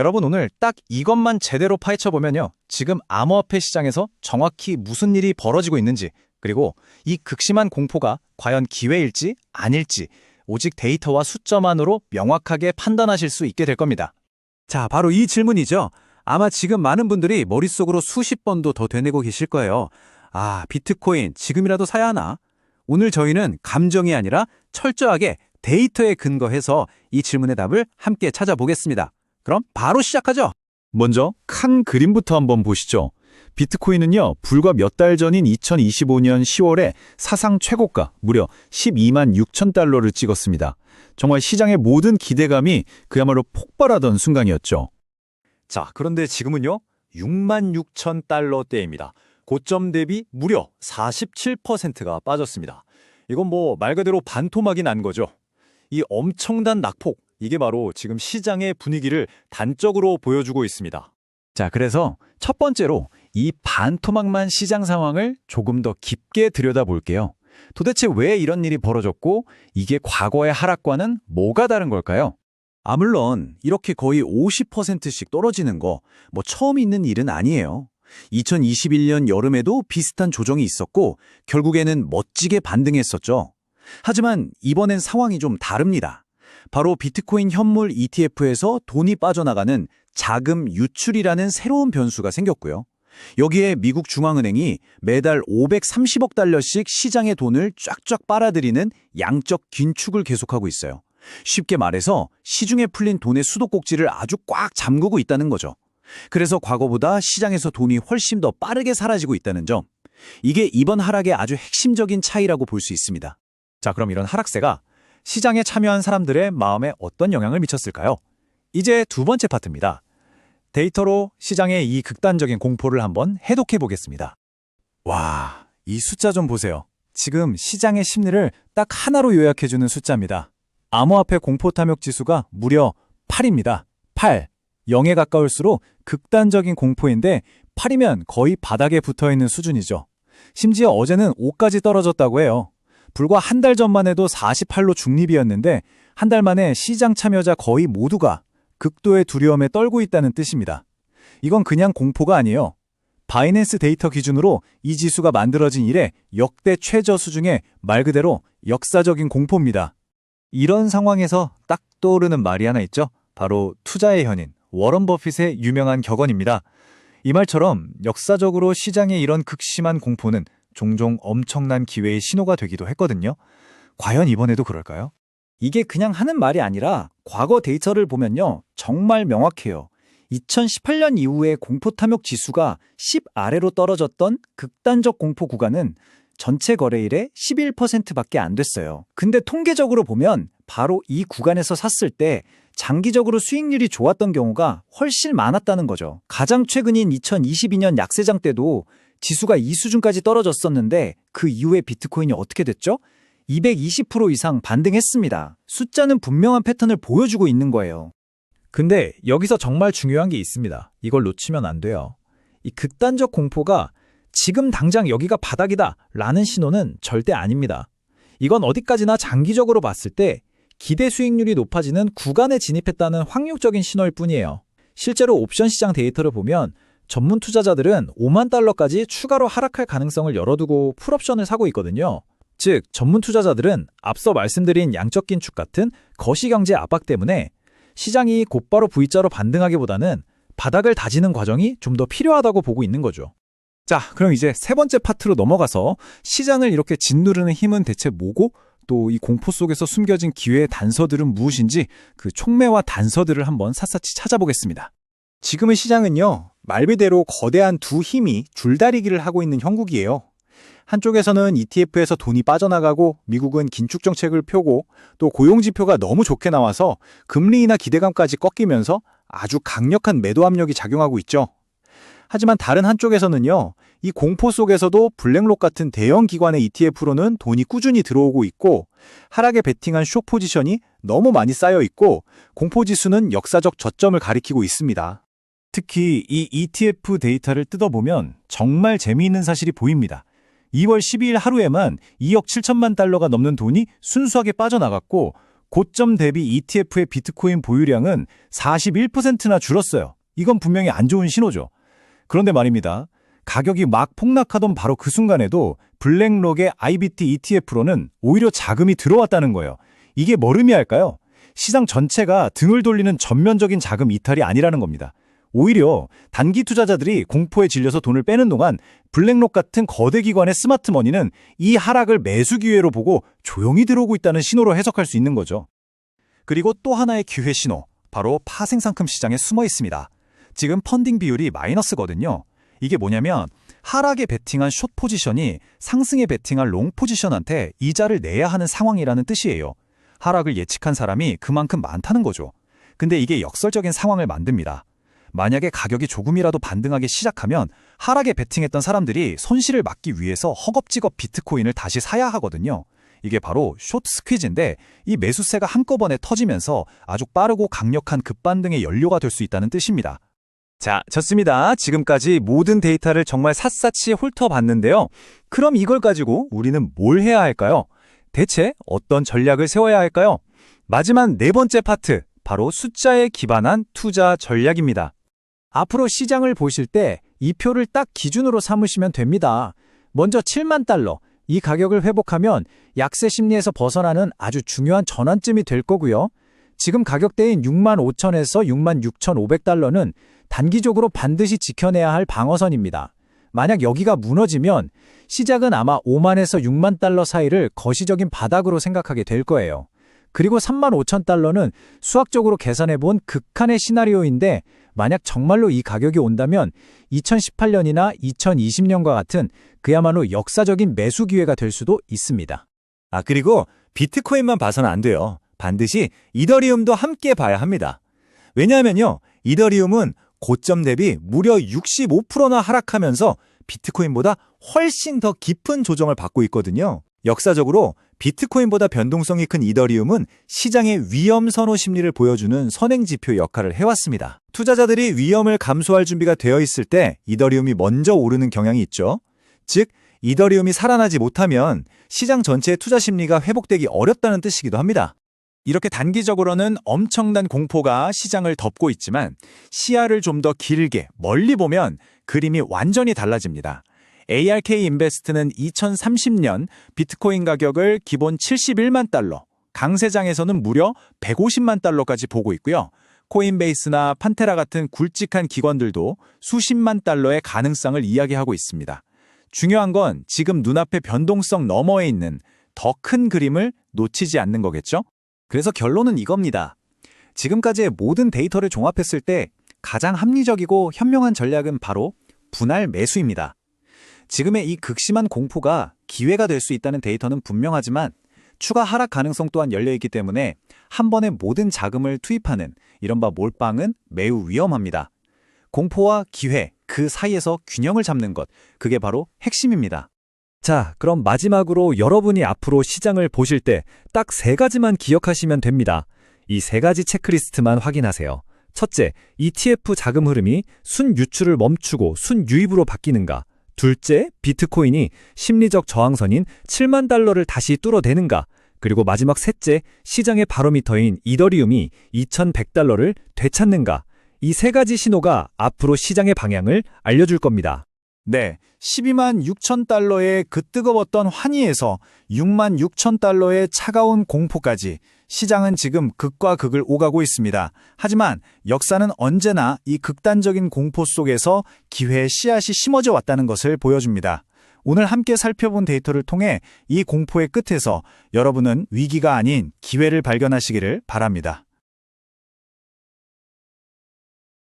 여러분 오늘 딱 이것만 제대로 파헤쳐 보면요. 지금 암호화폐 시장에서 정확히 무슨 일이 벌어지고 있는지, 그리고 이 극심한 공포가 과연 기회일지 아닐지 오직 데이터와 숫자만으로 명확하게 판단하실 수 있게 될 겁니다. 자, 바로 이 질문이죠. 아마 지금 많은 분들이 머릿속으로 수십 번도 더 되뇌고 계실 거예요. 아, 비트코인 지금이라도 사야 하나? 오늘 저희는 감정이 아니라 철저하게 데이터에 근거해서 이 질문의 답을 함께 찾아보겠습니다. 그럼 바로 시작하죠. 먼저 칸 그림부터 한번 보시죠. 비트코인은요, 불과 몇 달 전인 2025년 10월에 사상 최고가 무려 12만 6천 달러를 찍었습니다. 정말 시장의 모든 기대감이 그야말로 폭발하던 순간이었죠. 자, 그런데 지금은요. 6만 6천 달러대입니다. 고점 대비 무려 47%가 빠졌습니다. 이건 뭐 말 그대로 반토막이 난 거죠. 이 엄청난 낙폭, 이게 바로 지금 시장의 분위기를 단적으로 보여주고 있습니다. 자, 그래서 첫 번째로 이 반토막만 시장 상황을 조금 더 깊게 들여다볼게요. 도대체 왜 이런 일이 벌어졌고 이게 과거의 하락과는 뭐가 다른 걸까요? 아, 물론 이렇게 거의 50%씩 떨어지는 거 뭐 처음 있는 일은 아니에요. 2021년 여름에도 비슷한 조정이 있었고 결국에는 멋지게 반등했었죠. 하지만 이번엔 상황이 좀 다릅니다. 바로 비트코인 현물 ETF에서 돈이 빠져나가는 자금 유출이라는 새로운 변수가 생겼고요. 여기에 미국 중앙은행이 매달 530억 달러씩 시장의 돈을 쫙쫙 빨아들이는 양적 긴축을 계속하고 있어요. 쉽게 말해서 시중에 풀린 돈의 수도꼭지를 아주 꽉 잠그고 있다는 거죠. 그래서 과거보다 시장에서 돈이 훨씬 더 빠르게 사라지고 있다는 점. 이게 이번 하락의 아주 핵심적인 차이라고 볼 수 있습니다. 자, 그럼 이런 하락세가 시장에 참여한 사람들의 마음에 어떤 영향을 미쳤을까요? 이제 두 번째 파트입니다. 데이터로 시장의 이 극단적인 공포를 한번 해독해 보겠습니다. 와, 이 숫자 좀 보세요. 지금 시장의 심리를 딱 하나로 요약해주는 숫자입니다. 암호화폐 공포 탐욕 지수가 무려 8입니다. 8. 0에 가까울수록 극단적인 공포인데 8이면 거의 바닥에 붙어 있는 수준이죠. 심지어 어제는 5까지 떨어졌다고 해요. 불과 한 달 전만 해도 48로 중립이었는데 한 달 만에 시장 참여자 거의 모두가 극도의 두려움에 떨고 있다는 뜻입니다. 이건 그냥 공포가 아니에요. 바이낸스 데이터 기준으로 이 지수가 만들어진 이래 역대 최저 수준의 말 그대로 역사적인 공포입니다. 이런 상황에서 딱 떠오르는 말이 하나 있죠. 바로 투자의 현인 워런 버핏의 유명한 격언입니다. 이 말처럼 역사적으로 시장의 이런 극심한 공포는 종종 엄청난 기회의 신호가 되기도 했거든요. 과연 이번에도 그럴까요? 이게 그냥 하는 말이 아니라 과거 데이터를 보면요. 정말 명확해요. 2018년 이후에 공포 탐욕 지수가 10 아래로 떨어졌던 극단적 공포 구간은 전체 거래일의 11%밖에 안 됐어요. 근데 통계적으로 보면 바로 이 구간에서 샀을 때 장기적으로 수익률이 좋았던 경우가 훨씬 많았다는 거죠. 가장 최근인 2022년 약세장 때도 지수가 이 수준까지 떨어졌었는데 그 이후에 비트코인이 어떻게 됐죠? 220% 이상 반등했습니다. 숫자는 분명한 패턴을 보여주고 있는 거예요. 근데 여기서 정말 중요한 게 있습니다. 이걸 놓치면 안 돼요. 이 극단적 공포가 지금 당장 여기가 바닥이다 라는 신호는 절대 아닙니다. 이건 어디까지나 장기적으로 봤을 때 기대 수익률이 높아지는 구간에 진입했다는 확률적인 신호일 뿐이에요. 실제로 옵션 시장 데이터를 보면 전문 투자자들은 5만 달러까지 추가로 하락할 가능성을 열어두고 풀옵션을 사고 있거든요. 즉, 전문 투자자들은 앞서 말씀드린 양적 긴축 같은 거시경제 압박 때문에 시장이 곧바로 V자로 반등하기보다는 바닥을 다지는 과정이 좀 더 필요하다고 보고 있는 거죠. 자, 그럼 이제 세 번째 파트로 넘어가서 시장을 이렇게 짓누르는 힘은 대체 뭐고 또 이 공포 속에서 숨겨진 기회의 단서들은 무엇인지 그 촉매와 단서들을 한번 샅샅이 찾아보겠습니다. 지금의 시장은요, 말 그대로 거대한 두 힘이 줄다리기를 하고 있는 형국이에요. 한쪽에서는 ETF에서 돈이 빠져나가고 미국은 긴축 정책을 펴고 또 고용 지표가 너무 좋게 나와서 금리나 기대감까지 꺾이면서 아주 강력한 매도 압력이 작용하고 있죠. 하지만 다른 한쪽에서는요, 이 공포 속에서도 블랙록 같은 대형 기관의 ETF로는 돈이 꾸준히 들어오고 있고, 하락에 베팅한 쇼 포지션이 너무 많이 쌓여 있고, 공포 지수는 역사적 저점을 가리키고 있습니다. 특히 이 ETF 데이터를 뜯어보면 정말 재미있는 사실이 보입니다. 2월 12일 하루에만 2억 7천만 달러가 넘는 돈이 순수하게 빠져나갔고, 고점 대비 ETF의 비트코인 보유량은 41%나 줄었어요. 이건 분명히 안 좋은 신호죠. 그런데 말입니다. 가격이 막 폭락하던 바로 그 순간에도 블랙록의 IBT ETF로는 오히려 자금이 들어왔다는 거예요. 이게 뭘 의미할까요? 시장 전체가 등을 돌리는 전면적인 자금 이탈이 아니라는 겁니다. 오히려 단기 투자자들이 공포에 질려서 돈을 빼는 동안 블랙록 같은 거대 기관의 스마트 머니는 이 하락을 매수 기회로 보고 조용히 들어오고 있다는 신호로 해석할 수 있는 거죠. 그리고 또 하나의 기회 신호, 바로 파생상품 시장에 숨어 있습니다. 지금 펀딩 비율이 마이너스거든요. 이게 뭐냐면 하락에 베팅한 숏 포지션이 상승에 베팅한 롱 포지션한테 이자를 내야 하는 상황이라는 뜻이에요. 하락을 예측한 사람이 그만큼 많다는 거죠. 근데 이게 역설적인 상황을 만듭니다. 만약에 가격이 조금이라도 반등하기 시작하면 하락에 베팅했던 사람들이 손실을 막기 위해서 허겁지겁 비트코인을 다시 사야 하거든요. 이게 바로 숏 스퀴즈인데 이 매수세가 한꺼번에 터지면서 아주 빠르고 강력한 급반등의 연료가 될 수 있다는 뜻입니다. 자, 좋습니다. 지금까지 모든 데이터를 정말 샅샅이 훑어봤는데요. 그럼 이걸 가지고 우리는 뭘 해야 할까요? 대체 어떤 전략을 세워야 할까요? 마지막 네 번째 파트, 바로 숫자에 기반한 투자 전략입니다. 앞으로 시장을 보실 때 이 표를 딱 기준으로 삼으시면 됩니다. 먼저 7만 달러, 이 가격을 회복하면 약세 심리에서 벗어나는 아주 중요한 전환점이 될 거고요. 지금 가격대인 6만 5천에서 6만 6,500달러는 단기적으로 반드시 지켜내야 할 방어선입니다. 만약 여기가 무너지면 시작은 아마 5만에서 6만 달러 사이를 거시적인 바닥으로 생각하게 될 거예요. 그리고 3만 5천 달러는 수학적으로 계산해 본 극한의 시나리오인데 만약 정말로 이 가격이 온다면 2018년이나 2020년과 같은 그야말로 역사적인 매수 기회가 될 수도 있습니다. 아, 그리고 비트코인만 봐서는 안 돼요. 반드시 이더리움도 함께 봐야 합니다. 왜냐하면요, 이더리움은 고점 대비 무려 65%나 하락하면서 비트코인보다 훨씬 더 깊은 조정을 받고 있거든요. 역사적으로 비트코인보다 변동성이 큰 이더리움은 시장의 위험 선호 심리를 보여주는 선행 지표 역할을 해왔습니다. 투자자들이 위험을 감수할 준비가 되어 있을 때 이더리움이 먼저 오르는 경향이 있죠. 즉, 이더리움이 살아나지 못하면 시장 전체의 투자 심리가 회복되기 어렵다는 뜻이기도 합니다. 이렇게 단기적으로는 엄청난 공포가 시장을 덮고 있지만 시야를 좀 더 길게 멀리 보면 그림이 완전히 달라집니다. ARK 인베스트는 2030년 비트코인 가격을 기본 71만 달러, 강세장에서는 무려 150만 달러까지 보고 있고요. 코인베이스나 판테라 같은 굵직한 기관들도 수십만 달러의 가능성을 이야기하고 있습니다. 중요한 건 지금 눈앞의 변동성 너머에 있는 더 큰 그림을 놓치지 않는 거겠죠? 그래서 결론은 이겁니다. 지금까지의 모든 데이터를 종합했을 때 가장 합리적이고 현명한 전략은 바로 분할 매수입니다. 지금의 이 극심한 공포가 기회가 될 수 있다는 데이터는 분명하지만 추가 하락 가능성 또한 열려 있기 때문에 한 번에 모든 자금을 투입하는 이른바 몰빵은 매우 위험합니다. 공포와 기회 그 사이에서 균형을 잡는 것 그게 바로 핵심입니다. 자, 그럼 마지막으로 여러분이 앞으로 시장을 보실 때 딱 세 가지만 기억하시면 됩니다. 이 세 가지 체크리스트만 확인하세요. 첫째, ETF 자금 흐름이 순 유출을 멈추고 순 유입으로 바뀌는가? 둘째, 비트코인이 심리적 저항선인 7만 달러를 다시 뚫어내는가? 그리고 마지막 셋째, 시장의 바로미터인 이더리움이 2100달러를 되찾는가? 이 세 가지 신호가 앞으로 시장의 방향을 알려줄 겁니다. 네, 12만 6천 달러의 그 뜨거웠던 환희에서 6만 6천 달러의 차가운 공포까지 시장은 지금 극과 극을 오가고 있습니다. 하지만 역사는 언제나 이 극단적인 공포 속에서 기회의 씨앗이 심어져 왔다는 것을 보여줍니다. 오늘 함께 살펴본 데이터를 통해 이 공포의 끝에서 여러분은 위기가 아닌 기회를 발견하시기를 바랍니다.